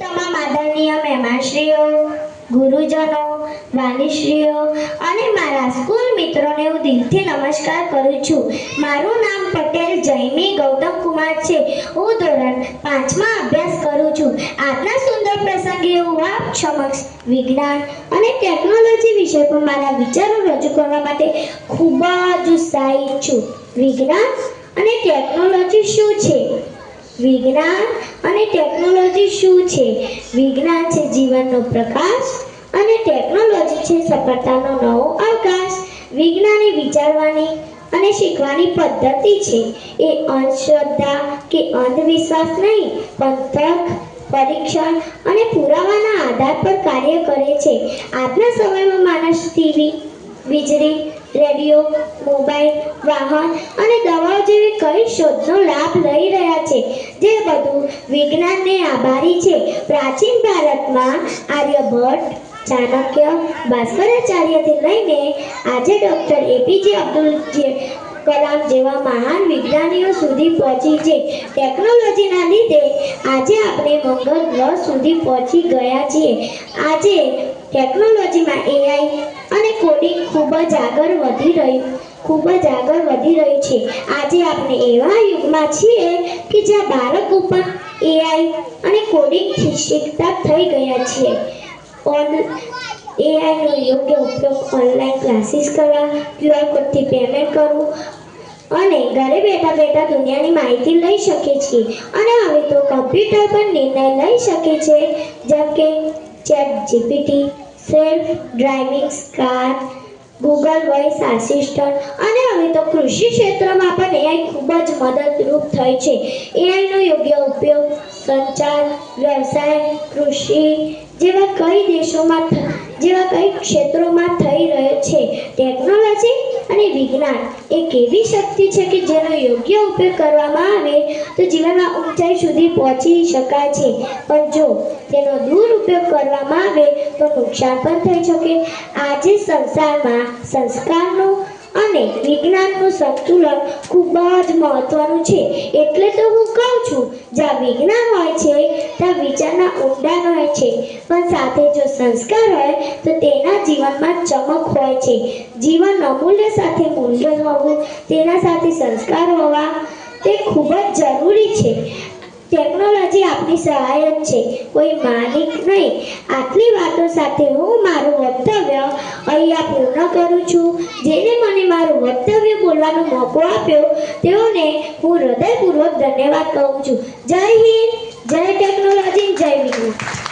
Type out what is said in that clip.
તમામ આદરણીય મહેમાનશ્રીઓ, ગુરુજનો, વાલીશ્રીઓ અને મારા સ્કૂલ મિત્રોને હું દિલથી નમસ્કાર કરું છું. મારું નામ પટેલ જયમી ગૌતમ કુમાર છે. હું ધોરણ પાંચમાં અભ્યાસ કરું છું. આજના સુંદર પ્રસંગે હું આપ સમક્ષ વિજ્ઞાન અને ટેકનોલોજી વિશે પર મારા વિચારો રજૂ કરવા માટે ખૂબ જ ઉત્સાહિત છું. વિજ્ઞાન અને ટેકનોલોજી શું છે? વિજ્ઞાન અને ટેકનોલોજી શું છે? વિજ્ઞાન છે જીવનનો પ્રકાશ અને ટેકનોલોજી છે સફળતાનો નવો અવકાશ. વિજ્ઞાન વિચારવાની અને શીખવાની પદ્ધતિ છે. એ અંધશ્રદ્ધા કે અંધવિશ્વાસ નહીં, પણ તર્ક, પરીક્ષણ અને પુરાવાના આધાર પર કાર્ય કરે છે. આજના સમયમાં માણસ ટીવી, વીજળી, રેડિયો, મોબાઈલ, વાહન અને દવાઓ જેવી કઈ શોધનો લાભ લઈ રહ્યા છે. જે બધું વિજ્ઞાનને આભારી છે. પ્રાચીન ભારતમાં આર્યભટ્ટ, ચાણક્ય ભાસ્કરાચાર્યથી લઈને આજે ડૉક્ટર એપીજે અબ્દુલ કલામ જેવા મહાન વિજ્ઞાનીઓ સુધી પહોંચી છે. ટેકનોલોજીના લીધે આજે આપણે મંગળ ગ્રહ સુધી પહોંચી ગયા છીએ. આજે ટેકનોલોજીમાં એઆઈ કોડિંગ ખૂબ જ આગળ વધી રહ્યું ખૂબ જ આગળ વધી રહ્યું છે. આજે આપણે એવા યુગમાં છીએ કે જ્યાં બાળકો પણ એઆઈ અને કોડિંગથી શીખતા થઈ ગયા છે. ઓન એઆઈનો યોગ્ય ઉપયોગ ઓનલાઈન ક્લાસીસ કરવા ક્યુઆર કોડથી પેમેન્ટ કરવું અને ઘરે બેઠા બેઠા દુનિયાની માહિતી લઈ શકે છે. અને હવે તો કમ્પ્યુટર પર નિર્ણય લઈ શકે છે, જેમ કે chat GPT self driving car Google voice assistant અને હવે તો કૃષિ ક્ષેત્રમાં પણ એઆઈ ખૂબ જ મદદરૂપ થઈ છે. એઆઈનો યોગ્ય ઉપયોગ સંચાર, વ્યવસાય, કૃષિ જેવા કઈ દેશોમાં જેવા કઈ ક્ષેત્રોમાં થઈ ટેકનોલોજી અને વિજ્ઞાન એક એવી શક્તિ છે કે જેનો યોગ્ય ઉપયોગ કરવામાં આવે તો જીવનમાં ઊંચાઈ સુધી પહોંચી શકાય છે. પણ જો તેનો દુરુપયોગ કરવામાં આવે તો નુકસાન પણ થઈ શકે. આજે સંસારમાં સંસ્કારનું અને વિજ્ઞાનનું સંતુલન ખૂબ જ મહત્વનું છે. એટલે તો હું કહું છું, જ્યાં વિજ્ઞાન હોય છે ત્યાં વિચારના ઊંડાણ હોય છે. પણ સાથે જો સંસ્કાર હોય, તો તેના જીવનમાં ચમક હોય છે. જીવન અમૂલ્ય સાથે મૂલ્ય હોવું, તેના સાથે સંસ્કાર હોવા, તે ખૂબ જ જરૂરી છે. ટેકનોલોજી આપણી સહાયક છે. કોઈ માલિક નહીં. આટલી વાતો સાથે હું મારું વક્તવ્ય અહીંયા પૂર્ણ કરું છું. જેને મને મારું વક્તવ્ય બોલવાનો મોકો આપ્યો, તેઓને હું હૃદયપૂર્વક ધન્યવાદ કહું છું. જય હિન્દ. જય ટેકનોલોજી. જય વિજ્ઞાન